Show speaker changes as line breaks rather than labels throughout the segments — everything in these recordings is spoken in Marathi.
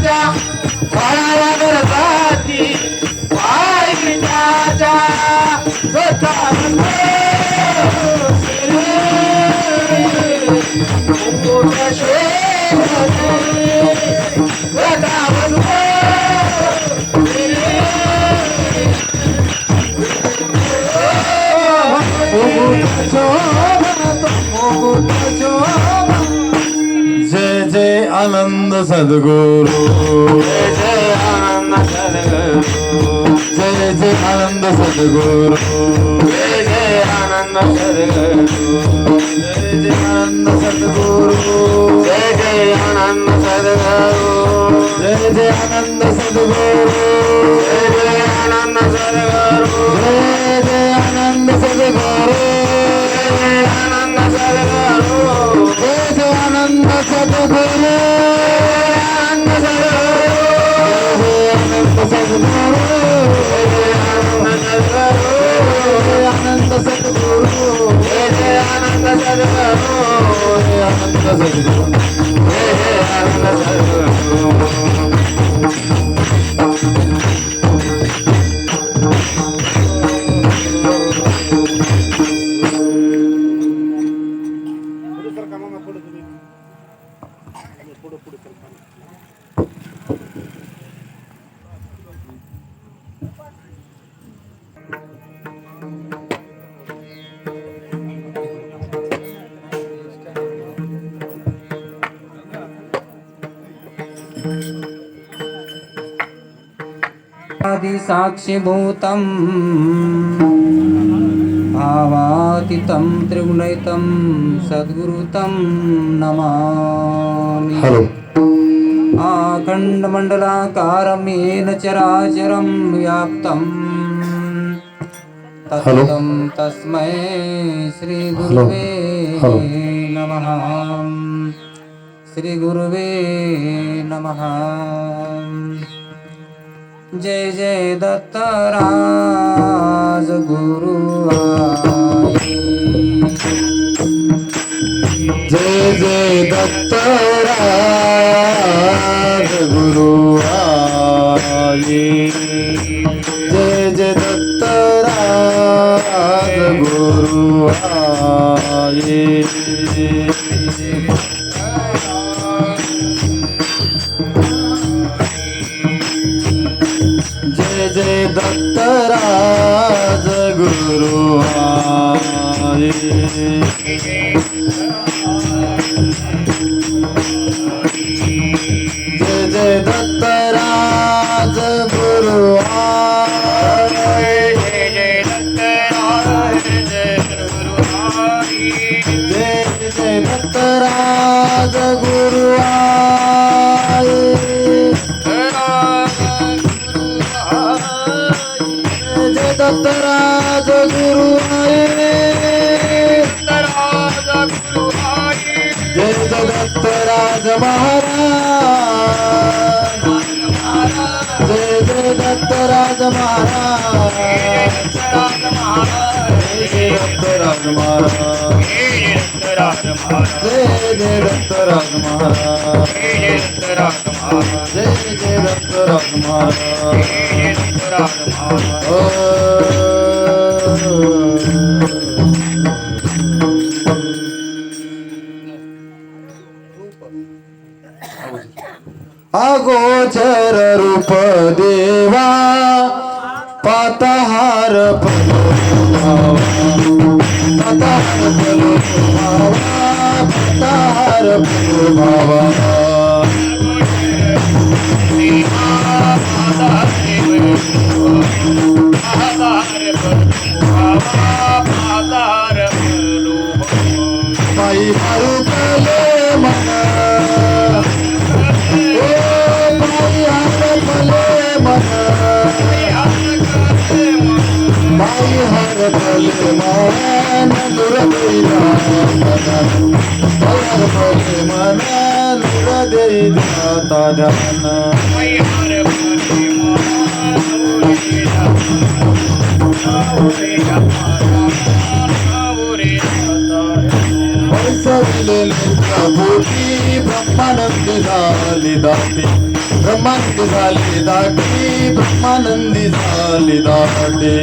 राजा भगवान राती भाई राजा
सोता Oh, आनंद सद्गुरु।
जय जय आनंद सद्गुरु।
जय जय आनंद सद्गुरु।
जय जय आनंद सद्गुरु।
जय जय आनंद सद्गुरु
जय जय आनंद सद्गुरु
जय जय आनंद सद्गुरु
आदिसाक्षिभूतं भावातीतं त्रिगुणैतं सद्गुरुतं नमामि
हॅलो
आखण्डमण्डलाकारं येन चराचरं व्याप्तं तत्त्वं तस्मै श्रीगुरुवे
हलो.
नमः श्रीगुरुवे नमः। जय जय दत्तराज गुरु
जय जय दत्तराज गुरु जय जय दत्तराज गुरु आये जय जय दत्तराज गुरु जय जय दत्तराज गुरु राज महाराज जय जय दत्त राज महाराज। जय जय दत्त राज महाराज। अगोचर रूप दे বাবা পাই হারু কালে মানা ও পাই হারু কালে মানা পাই হারু কালে মানা নন্দুর কইরা মানা পাই হারু नुर देईला ध्यान प्रभूती झाली दाती ब्रह्मानंदी झाली दाटी ब्रह्मानंदी झाली दाटी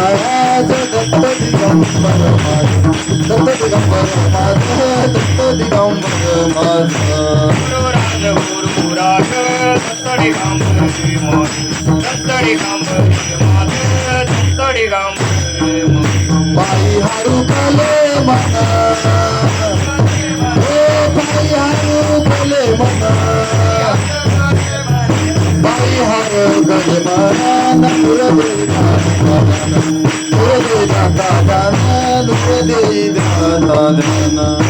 गुरुराज दत्त दिगंबर माझ दत्त दिगंबर माझ दत्त दिगंबर माझ पायी हारू कले मना ओ पायी हारू कले मना पायी हारू कले मना Thank you.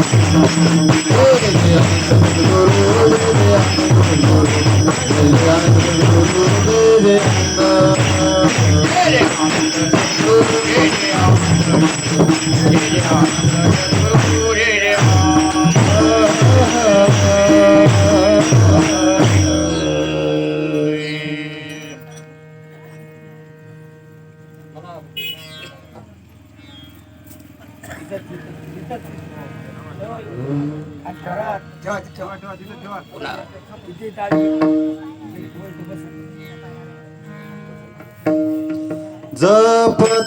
Thank you. जप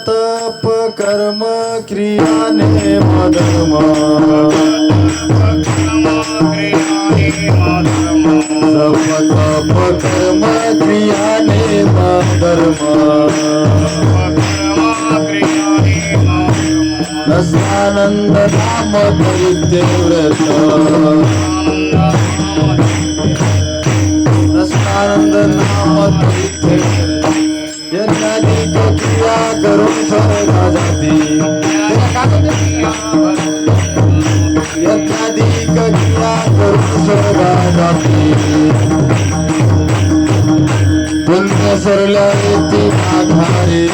तप कर्म क्रियाने मधर्म. जप तप कर्म क्रियाने मधर्म. नसानंद नाम दैत्य व्रत. पुण्य सरल्या पावती आधारे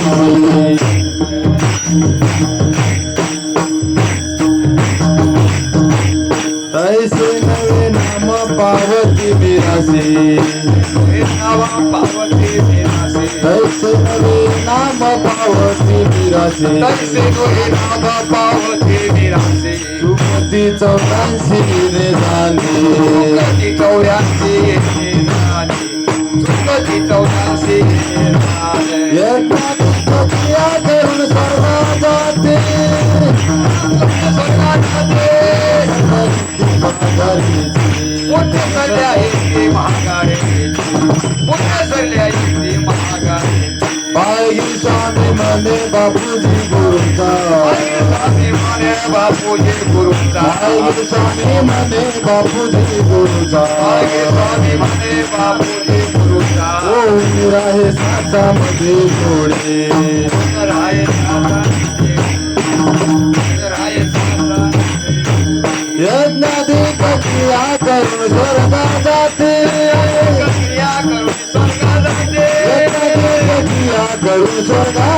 तैसे नवे नाम पावती बिरासे तैसे नवे नाम पावती बिरासे सुमती चौऱ्याऐंशी की चौदाशी एका
पुस्तकिया करून सर्व जाते
पुण्य सरल्या इतकी महागाडी
पुण्य सरल्या इतकी महागाडी पायी
स्वामी म्हणे बापूजी गुरुचा
बापूजी गुरुचा बापूजी गुरुचा मंदिर
आहे सातामध्ये
थोडे. यज्ञाधिपती करून स्वर्गा जाते.
यज्ञाधिपती स्वर्गा